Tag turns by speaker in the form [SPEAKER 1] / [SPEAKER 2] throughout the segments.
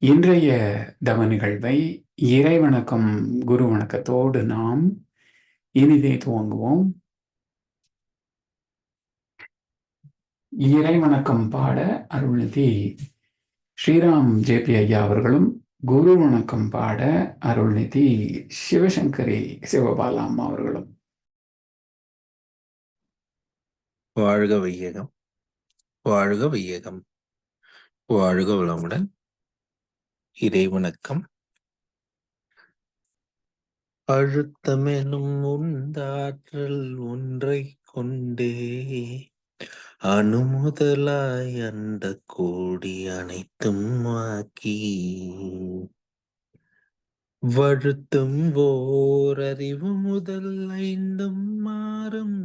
[SPEAKER 1] இன்றைய தவ நிகழ்வை இறை வணக்கம் குரு வணக்கத்தோடு நாம் இனிதே துவங்குவோம். இறை வணக்கம் பாட அருள்நிதி ஸ்ரீராம் ஜேபி ஐயா அவர்களும் குரு வணக்கம் பாட அருள்நிதி சிவசங்கரி சிவபாலா அம்மா அவர்களும்.
[SPEAKER 2] வாழ்க வையகம் வாழ்க வையகம் வாழ்க வளமுடன். இறைவணக்கம். அழுத்தமெனும் உண்டாற்றல் ஒன்றை கொண்டே அணுமுதலாய் அந்த கோடி அனைத்தும் ஆக்கி வழுத்தும் ஓரறிவு முதல் ஐந்தும் மாறும்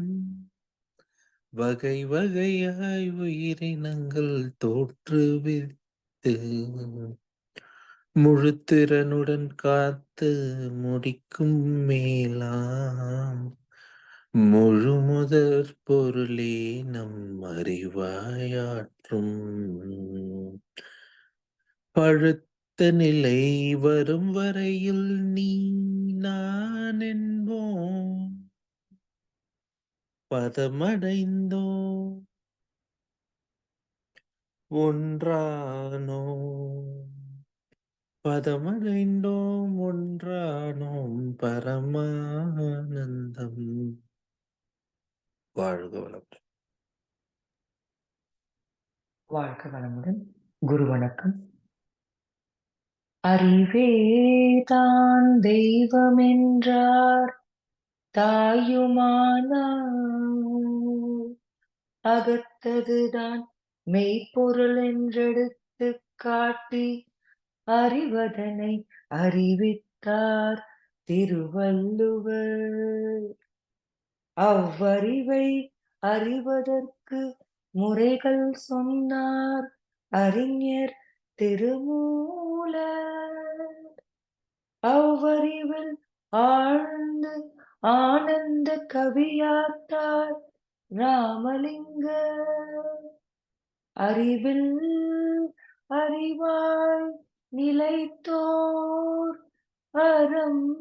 [SPEAKER 2] வகை வகையாய் உயிரினங்கள் தோற்றுவித்து முழுத்திறனுடன் காத்து முடிக்கும் மேலாம். முழு முதற் பொருளே நம் அறிவாயாற்றும். பழுத்த நிலை வரும் வரையில் நீ நான் என்போம் பதமடைந்தோ? ஒன்றானோ? பதமடைந்தோம் ஒன்றானோம் பரமானந்தம். வாழ்க வளமுடன்.
[SPEAKER 3] வாழ்க வளமுடன். குரு வணக்கம். அறிவே தான் தெய்வம் என்றார் தாயுமானார் அகத்ததுதான் மெய்ப்பொருள் என்றெடுத்து காட்டி அறிவதனை அறிவித்தார் திருவள்ளுவர். அவ்வறிவை அறிவதற்கு முறைகள் சொன்னார் அறிஞர் திருமூலர். அவ்வறிவில் ஆழ்ந்து ஆனந்த கவியாத்தார் ராமலிங்க. அறிவில் அறிவாய் நிலைத்தோர் அறம்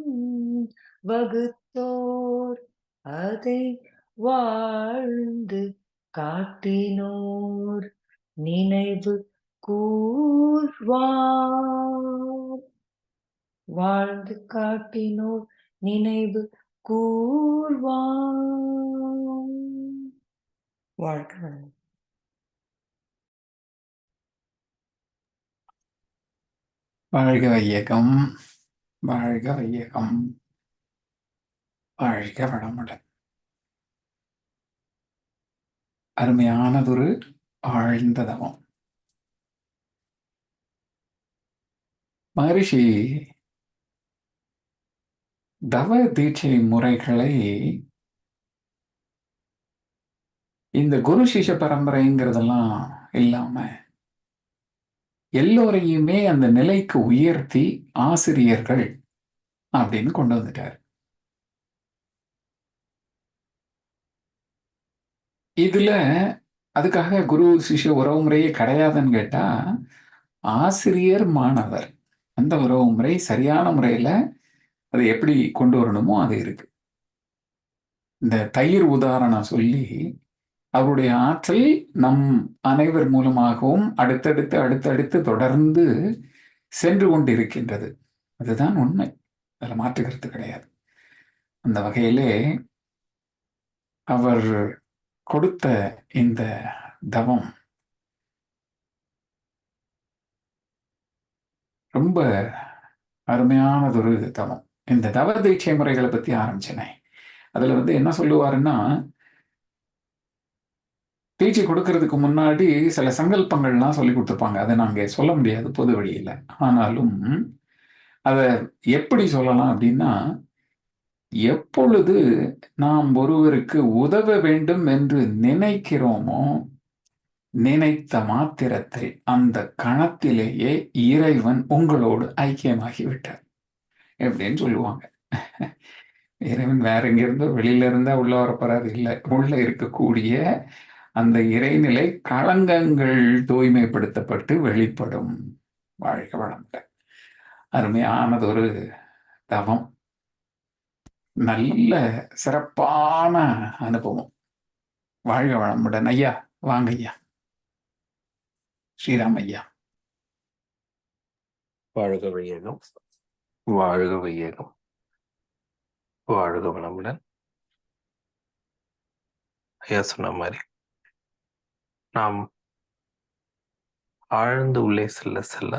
[SPEAKER 3] வகுத்தோர் அதை வாழ்ந்து காட்டினோர் நினைவு கூர்வார். வாழ்ந்து காட்டினோர் நினைவு கூர்வார். வாழ்க
[SPEAKER 1] வாழ்க வையகம் வாழ்க வையகம். வாழ்க வளமுடன். அருமையானதொரு ஆழ்ந்த தவம். மகரிஷி தவ தீட்சை முறைகளை இந்த குரு சிஷ பரம்பரைங்கிறதெல்லாம் இல்லாம எல்லோரையுமே அந்த நிலைக்கு உயர்த்தி ஆசிரியர்கள் அப்படின்னு கொண்டு வந்துட்டார். இதுல அதுக்காக குரு சிஷ்ய உறவு முறையே கிடையாதுன்னு கேட்டா ஆசிரியர் மாணவர். அந்த உறவு முறை சரியான முறையில அதை எப்படி கொண்டு வரணுமோ அது இருக்கு. இந்த தயிர் உதாரணம் சொல்லி அவருடைய ஆற்றல் நம் அனைவர் மூலமாகவும் அடுத்தடுத்து அடுத்தடுத்து தொடர்ந்து சென்று கொண்டிருக்கின்றது. அதுதான் உண்மை. அதில் மாற்றுகிறது கிடையாது. அந்த வகையிலே அவர் கொடுத்த இந்த தவம் ரொம்ப அருமையானதொரு தவம். இந்த தவ தீட்சை முறைகளை பத்தி ஆரம்பிச்சினேன் அதுல வந்து என்ன சொல்லுவாருன்னா பேச்சு கொடுக்கறதுக்கு முன்னாடி சில சங்கல்பங்கள்லாம் சொல்லி கொடுத்துருப்பாங்க. அதை நாங்க சொல்ல முடியாது பொது வழியில. ஆனாலும் அதை எப்படி சொல்லலாம் அப்படின்னா எப்பொழுது நாம் ஒருவருக்கு உதவ வேண்டும் என்று நினைக்கிறோமோ நினைத்த மாத்திரத்தில் அந்த கணத்திலேயே இறைவன் உங்களோடு ஐக்கியமாகி விட்டார் எப்படின்னு சொல்லுவாங்க. இறைவன் வேற எங்கிருந்தோ வெளியில இருந்தா உள்ள வரப்போறாரு. இல்லை உள்ள இருக்கக்கூடிய அந்த இறைநிலை களங்கங்கள் தூய்மைப்படுத்தப்பட்டு வெளிப்படும். வாழ்க வளமுடன். அருமையானதொரு தவம். நல்ல சிறப்பான அனுபவம். வாழ்க வளமுடன். ஐயா வாங்க ஐயா. ஸ்ரீராம் ஐயா.
[SPEAKER 2] வாழ்க வையகம். வாழ்க வையகம். வாழ்க வளமுடன். ஐயா சொன்ன மாதிரி நாம் ஆழ்ந்து உள்ளே செல்ல செல்ல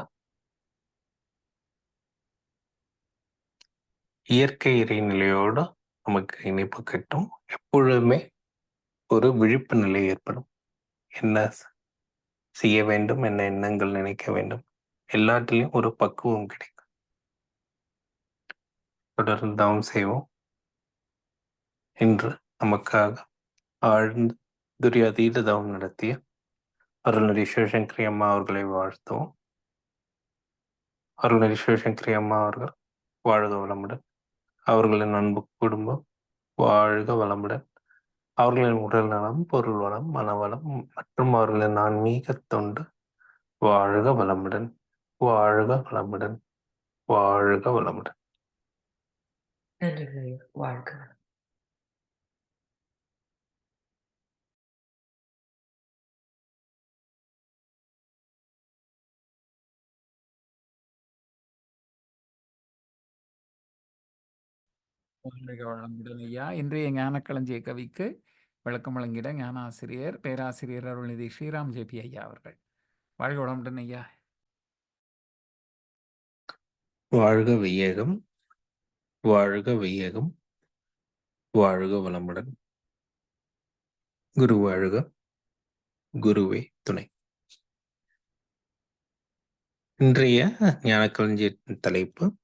[SPEAKER 2] இயற்கை இறைநிலையோடு நமக்கு இணைப்பு கட்டும். எப்பொழுதுமே ஒரு விழிப்பு நிலை ஏற்படும். என்ன செய்ய வேண்டும்? என்ன எண்ணங்கள் நினைக்க வேண்டும்? எல்லாத்திலையும் ஒரு பக்குவம் கிடைக்கும். தொடர்ந்து தவம் செய்வோம். இன்று நமக்காக ஆழ்ந்து துரியாதீத தவம் நடத்திய அருள்நடி சிவசங்கரி அம்மா அவர்களை வாழ்த்துவோம். அருள்நடி சிவசங்கரி அம்மா அவர்கள் வாழ்க வளமுடன். அவர்களின் அன்பு குடும்பம் வாழ்க வளமுடன். அவர்களின் உடல் நலம் பொருள் வளம் மனவளம் மற்றும் அவர்களின் ஆன்மீக தொண்டு வாழ்க வளமுடன். வாழ்க வளமுடன். வாழ்க வளமுடன்.
[SPEAKER 3] வாழ்க
[SPEAKER 1] வாழ்க வளமுடன் ஐயா. இன்றைய ஞானக்களஞ்சிய கவிக்கு விளக்கம் வழங்கிட ஞான ஆசிரியர் பேராசிரியர் அருள்நிதி ஸ்ரீராம் ஜேபி ஐயா அவர்கள். வாழ்க வளமுடன் ஐயா.
[SPEAKER 2] வாழ்க வையகம் வாழ்க வையகம் வாழ்க வளமுடன். குரு வாழ்க குருவே துணை. இன்றைய ஞானக்களஞ்சியத்தின் தலைப்பு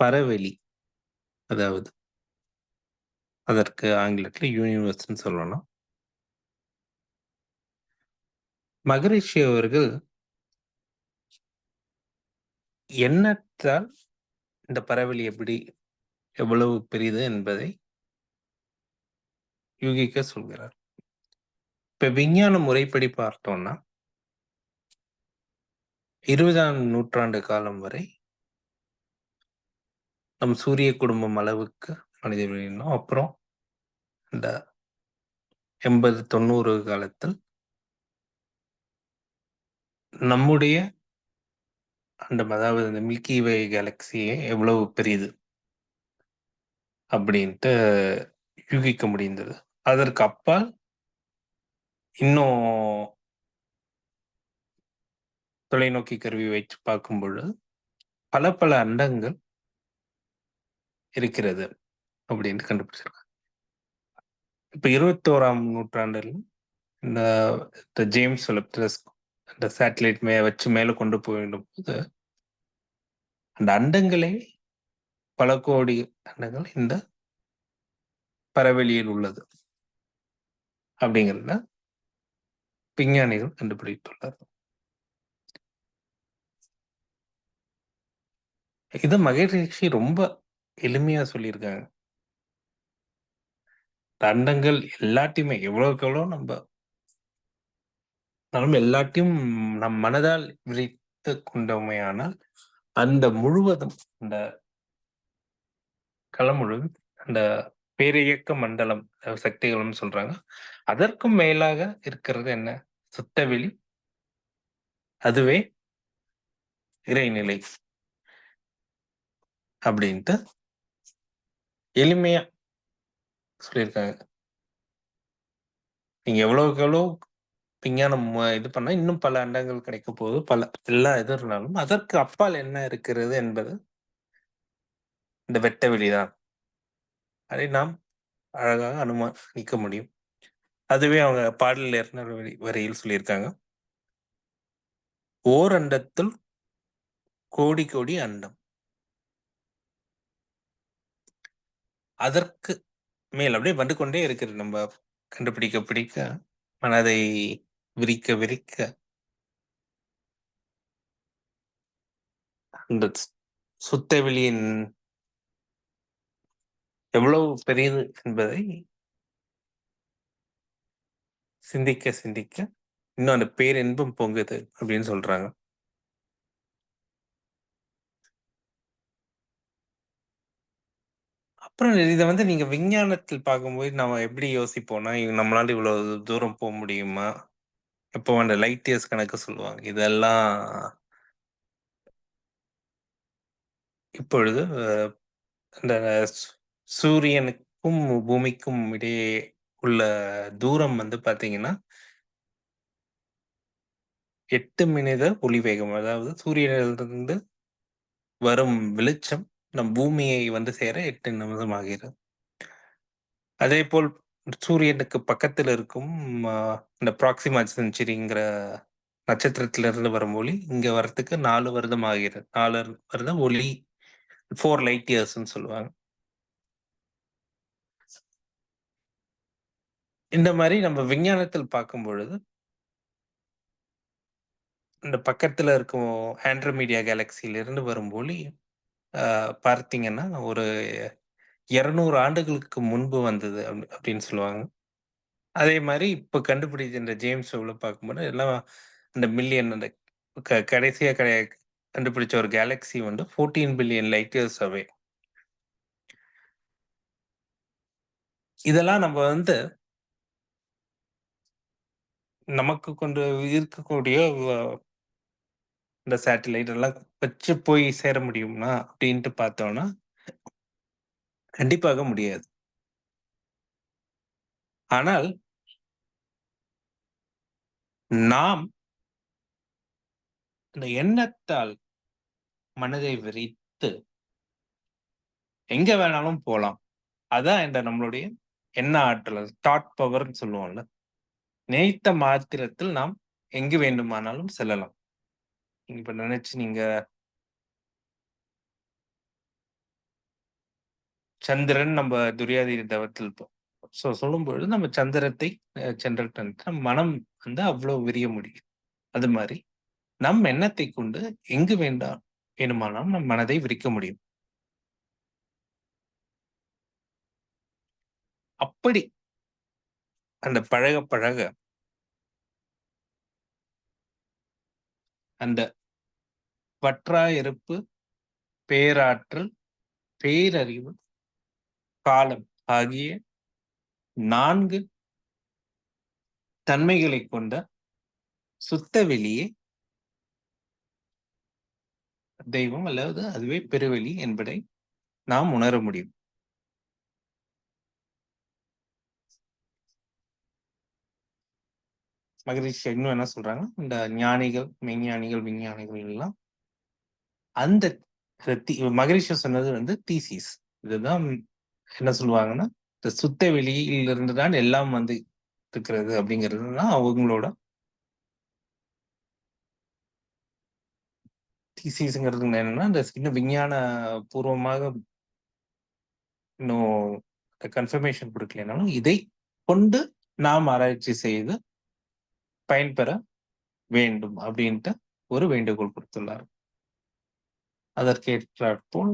[SPEAKER 2] பரவெளி. அதாவது அதற்கு ஆங்கிலத்தில் யூனிவர்ஸ்னு சொல்லணும். மகரிஷி அவர்கள் எண்ணத்தால் இந்த பரவெளி எப்படி எவ்வளவு பெரியது என்பதை யூகிக்க சொல்கிறார். இப்ப விஞ்ஞான முறைப்படி பார்த்தோம்னா இருபதாம் நூற்றாண்டு காலம் வரை நம் சூரிய குடும்பம் அளவுக்கு மனிதர்கள் அப்புறம் இந்த எண்பது தொண்ணூறு காலத்தில் நம்முடைய அந்த அதாவது இந்த மில்கி வே கேலக்சியே எவ்வளவு பெரியது? அப்படின்ட்டு யூகிக்க முடிந்தது. அதற்கு அப்பால் இன்னும் தொலைநோக்கி கருவி வைத்து பார்க்கும் பொழுது பல பல அண்டங்கள் இருக்கிறது அப்படின்னு கண்டுபிடிச்சிருக்காங்க. இப்ப இருபத்தோராம் நூற்றாண்டில் இந்த த ஜேம்ஸ் வெலப் டெலஸ்கோப் இந்த சேட்டலைட் மே வச்சு மேலே கொண்டு போயிடும் போது அந்த அண்டங்களே பல கோடி அண்டங்கள் இந்த பரவெளியில் உள்ளது. அப்படிங்கிறத விஞ்ஞானிகள் கண்டுபிடித்துள்ளார் இது மகிழ்ச்சி ரொம்ப எளிமையா சொல்லியிருக்காங்க. தண்டங்கள் எல்லாத்தையுமே எவ்வளவுக்கு எவ்வளோ நம்ம நம்ம எல்லாத்தையும் நம் மனதால் விரித்து கொண்டோமையானால் அந்த முழுவதும் அந்த களம் முழுவதும் அந்த பேரியக்க மண்டலம் அஹ் சொல்றாங்க. அதற்கும் மேலாக இருக்கிறது என்ன? சுத்தவெளி அதுவே இறைநிலை. அப்படின்ட்டு எளிமையா சொல்லியிருக்காங்க. நீங்க எவ்வளவுக்கு எவ்வளவு விஞ்ஞானம் இது பண்ணா இன்னும் பல அண்டங்கள் கிடைக்க போகுது. பல எல்லா இது இருந்தாலும் அதற்கு அப்பால் என்ன இருக்கிறது என்பது இந்த வெட்ட வெளிதான். அதை நாம் அழகாக அனுமானிக்க முடியும். அதுவே அவங்க பாடலில் இருந்த வரி- வரியில் சொல்லியிருக்காங்க. ஓர் அண்டத்தில் கோடி கோடி அண்டம். அதற்கு மேல் அப்படியே வந்து கொண்டே இருக்கிறது. நம்ம கண்டுபிடிக்க பிடிக்க மனதை விரிக்க விரிக்க. அந்த சுத்த வெளியின் எவ்வளவு பெரியது என்பதை சிந்திக்க சிந்திக்க இன்னும் அந்த பேரின்பம் பொங்குது அப்படின்னு சொல்றாங்க. அப்புறம் இதை வந்து நீங்க விஞ்ஞானத்தில் பார்க்கும்போது நம்ம எப்படி யோசிப்போம்னா இவங்க நம்மளால இவ்வளவு தூரம் போக முடியுமா? இப்போ அந்த லைட் இயர்ஸ் கணக்கு சொல்லுவாங்க. இதெல்லாம் இப்பொழுது அந்த சூரியனுக்கும் பூமிக்கும் இடையே உள்ள தூரம் வந்து பாத்தீங்கன்னா எட்டு மினித ஒளி வேகம் அதாவது சூரியனிலிருந்து வரும் வெளிச்சம் நம் பூமியை வந்து சேர எட்டு நிமிடம் ஆகிறது. அதே போல் சூரியனுக்கு பக்கத்தில் இருக்கும் இந்த ப்ராக்சிமா செஞ்சுரிங்கிற நட்சத்திரத்திலிருந்து வரும் ஒளி இங்க வர்றதுக்கு நாலு வருடம் ஆகிறது. நாலு வருடம் ஒளி ஃபோர் லைட் இயர்ஸ்ன்னு சொல்லுவாங்க. இந்த மாதிரி நம்ம விஞ்ஞானத்தில் பார்க்கும் பொழுது இந்த பக்கத்துல இருக்கும் ஆண்ட்ரோமீடியா கேலக்சியிலிருந்து வரும் ஒளி பார்த்தீங்கன்னா ஒரு இருநூறு ஆண்டுகளுக்கு முன்பு வந்தது அப்படி- அப்படின்னு சொல்லுவாங்க. அதே மாதிரி இப்ப கண்டுபிடிச்ச இந்த ஜேம்ஸ் வெப்ல பார்க்கும்போது எல்லாம் அந்த மில்லியன் அந்த க- கடைசியா கடை கண்டுபிடிச்ச ஒரு கேலக்ஸி வந்து fourteen billion light years away. இதெல்லாம் நம்ம வந்து நமக்கு கொண்டு இருக்கக்கூடிய இந்த சேட்டலைட் எல்லாம் வச்சு போய் சேர முடியும்னா அப்படின்ட்டு பார்த்தோம்னா கண்டிப்பாக முடியாது. ஆனால் நாம் இந்த எண்ணத்தால் மனதை விரித்து எங்க வேணாலும் போலாம். அதான் இந்த நம்மளுடைய எண்ண ஆற்றல் தாட் பவர்னு சொல்லுவோம்ல. நினைத்த மாத்திரத்தில் நாம் எங்கு வேண்டுமானாலும் செல்லலாம். இப்ப நினைச்சு நீங்க சந்திரன் நம்ம துரியாதீர தவத்தில் ஸோ சொல்லும்பொழுது நம்ம சந்திரத்தை சந்திரன் சென்றுட்டு மனம் வந்து அவ்வளோ விரிய முடியும். அது மாதிரி நம் எண்ணத்தை கொண்டு எங்கு வேண்டாம் வேணுமானாலும் நம் மனதை விரிக்க முடியும். அப்படி அந்த பழக பழக அந்த பற்றாயிருப்பு பேராற்றல் பேரறிவு காலம் ஆகிய நான்கு தன்மைகளை கொண்ட சுத்த வெளியே தெய்வம் அல்லது அதுவே பெருவெளி என்பதை நாம் உணர முடியும். மகிழ்ச்சி இன்னும் என்ன சொல்றாங்க இந்த ஞானிகள் மெய்ஞானிகள் விஞ்ஞானிகள் எல்லாம் அந்த தி- சொன்னது வந்து தீசிஸ். இதுதான் என்ன சொல்லுவாங்கன்னா இந்த சுத்த வெளியில் இருந்து தான் எல்லாம் வந்து இருக்கிறது அப்படிங்கிறது தான் அவங்களோட தீசிஸ்ங்கிறது என்னன்னா இந்த இன்னும் விஞ்ஞான பூர்வமாக இன்னும் கன்ஃபர்மேஷன் கொடுக்கலனாலும் இதை கொண்டு நாம் ஆராய்ச்சி செய்து பயன்பெற வேண்டும் அப்படின்ட்டு ஒரு வேண்டுகோள் கொடுத்துள்ளார். அதற்கேற்றாற்போல்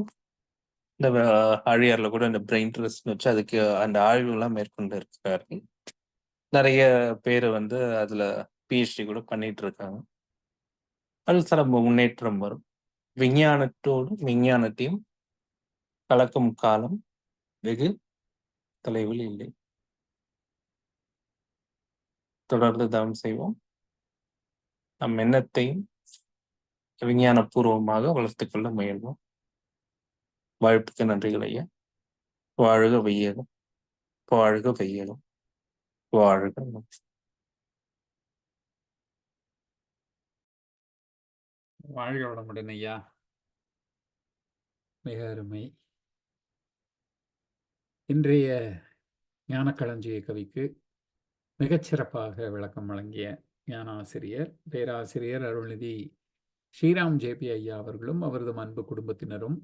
[SPEAKER 2] இந்த அஹ், ஆழியார்ல கூட இந்த பிரெயின் ட்ரெஸ்ட் வச்சு அதுக்கு அந்த ஆய்வு எல்லாம் மேற்கொண்டு இருக்காரு நிறைய பேர் வந்து அதுல பிஹெச்டி கூட பண்ணிட்டு இருக்காங்க அது சில முன்னேற்றம் வரும். விஞ்ஞானத்தோடு விஞ்ஞானத்தையும் கலக்கும் காலம் வெகு தொலைவில் இல்லை. தொடர்ந்து தவம் செய்வோம். நம் எண்ணத்தையும் விஞ்ஞானபூர்வமாக வளர்த்து கொள்ள முயல்வோம். வாய்ப்புக்கு நன்றிகள் ஐயா. வாழ்க வையகம். வாழ்க வையகம். வாழ்க
[SPEAKER 1] வாழ்க வளமுடன் ஐயா. மிக அருமை. இன்றைய ஞானக்களஞ்சிய கவிக்கு மிகச்சிறப்பாக விளக்கம் வழங்கிய ஞான ஆசிரியர் பேராசிரியர் அருள்நிதி ஸ்ரீராம் ஜேபி ஐயா அவர்களும் அவரது அன்பு குடும்பத்தினரும்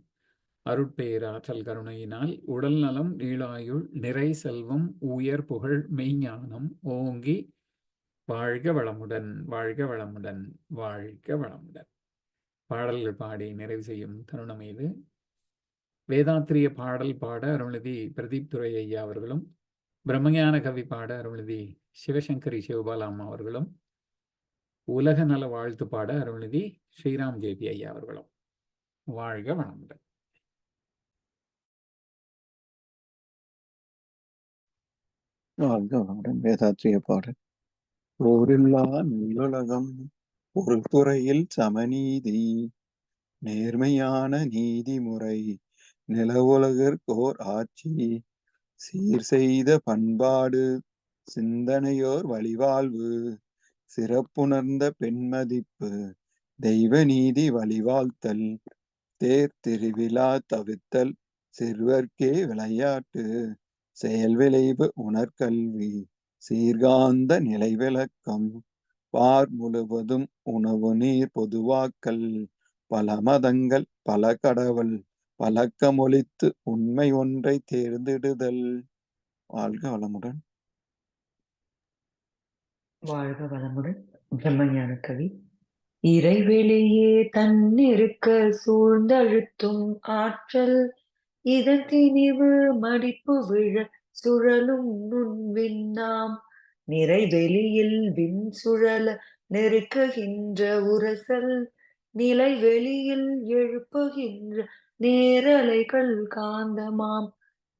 [SPEAKER 1] அருட்பேராற்றல் கருணையினால் உடல் நலம் நீளாயுள் நிறை செல்வம் உயர் புகழ் மெய்ஞானம் ஓங்கி வாழ்க வளமுடன் வாழ்க வளமுடன் வாழ்க வளமுடன். பாடல்கள் பாடி நிறைவு செய்யும் தருணம் இது. வேதாத்திரிய பாடல் பாட அருள்நிதி பிரதீப் துரை ஐயா அவர்களும் பிரம்மஞான கவி பாட அருள்நிதி சிவசங்கரி சிவபாலா அம்மா அவர்களும் உலக நல வாழ்த்து பாட அருள்நிதி ஸ்ரீராம் ஜேபி ஐயா அவர்களும். வாழ்க வளமுடன்.
[SPEAKER 4] வாழ்க வளமுடன் வேதாத்திரிய பாடல். போரில்லா நல்லுலகம் பொருள் துறையில் சமநீதி நேர்மையான நீதிமுறை நிலவுலகிற்கோர் ஆட்சி சீர் செய்த பண்பாடு சிந்தனையோர் வழிவாழ்வு சிறப்புணர்ந்த பெண்மதிப்பு தெய்வ நீதி வழிவாழ்த்தல் தேர் திருவிழா தவித்தல் சிறுவர்க்கே விளையாட்டு செயல் விளைவு உணர்கல்வி சீர்காந்த நிலை விளக்கம் பார் முழுவதும் உணவு நீர் பொதுவாக்கல் பல மதங்கள் பல கடவுள் பழக்கமொழித்து உண்மை ஒன்றை தேர்ந்தெடுதல். வாழ்க வளமுடன்.
[SPEAKER 3] வாழ்க வளமுடன் பிரம்மஞான கவி. இறைவெளியே தன்னிருக்க சூழ்ந்தழுத்தும் ஆற்றல். இதன் திணிவு மடிப்பு விழ சுழலும் நுண்விண்ணாம் நிறைவெளியில் விண் சுழல நெருக்குகின்ற உரசல். நிலை வெளியில் எழுப்புகின்ற நேரலைகள் காந்தமாம்.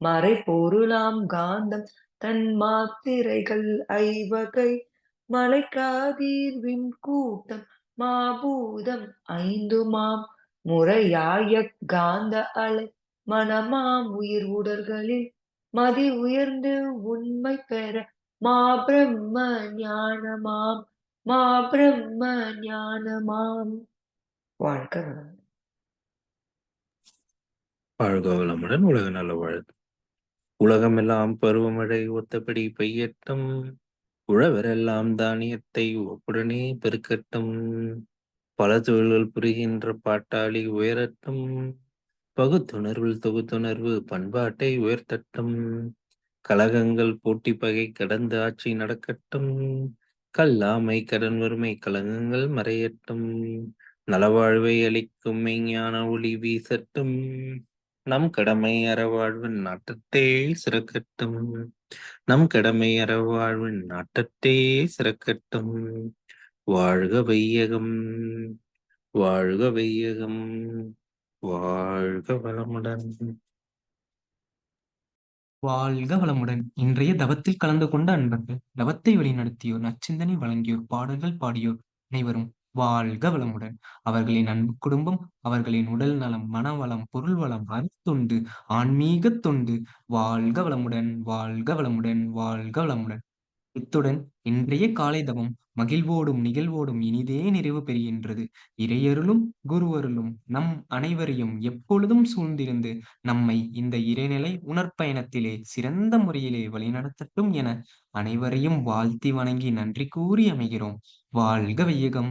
[SPEAKER 3] மறைபொருளாம் காந்தம் தன் மாத்திரைகள் ஐவகை. மலைக்காதீர்வின் கூட்டம் மாபூதம் ஐந்துமாம். முறையாய காந்த அலை மனமாம் உயிர் உடல்களில் மதி உயர்ந்து உண்மை பெற மா பிரம்ம ஞானமாம் மா பிரம்ம ஞானமாம். வாழ்க
[SPEAKER 2] வாழ்க வளமுடன் உலக நல வாழ்த்து உலகமெல்லாம் பருவமழை ஒத்தபடி பெய்யட்டும். உழவரெல்லாம் தானியத்தை ஒப்புடனே பெருக்கட்டும். பல தொழில்கள் புரிகின்ற பாட்டாளி உயரட்டும். பகுத்துணர்வில் தொகுத்துணர்வு பண்பாட்டை உயர்த்தட்டும். கலகங்கள் போட்டி பகை கடந்த ஆட்சி நடக்கட்டும். கல்லாமை கடன் வறுமை கலகங்கள் மறையட்டும். நலவாழ்வை அளிக்கும் மெய்ஞான ஒளி வீசட்டும். நம் கடமை அறவாழ்வின் நாட்டத்தே சிறக்கட்டும். நம் கடமை அறவாழ்வின் நாட்டத்தே சிறக்கட்டும். வாழ்க வையகம் வாழ்க வையகம் வாழ்க வளமுடன்.
[SPEAKER 5] வாழ்க வளமுடன். இன்றைய தவத்தில் கலந்து கொண்ட அன்பர்கள் தவத்தை வழிநடத்தியோர் நச்சிந்தனை வழங்கியோர் பாடல்கள் பாடியோர் அனைவரும் வாழ்க வளமுடன். அவர்களின் அன்பு குடும்பம் அவர்களின் உடல் நலம் மனவளம் பொருள் வளம் அருத்தொண்டு ஆன்மீக தொண்டு. வாழ்க வளமுடன் வாழ்க வளமுடன் வாழ்க வளமுடன். இத்துடன் இன்றைய காலை தவம் மகிழ்வோடும் நிகழ்வோடும் இனிதே நிறைவு பெறுகின்றது. இறையருளும் குருவருளும் நம் அனைவரையும் எப்பொழுதும் சூழ்ந்திருந்து நம்மை இந்த இறைநிலை உணர்ப்பயணத்திலே சிறந்த முறையிலே வழிநடத்தட்டும் என அனைவரையும் வாழ்த்தி வணங்கி நன்றி கூறி அமைகிறோம். வாழ்க வையகம்.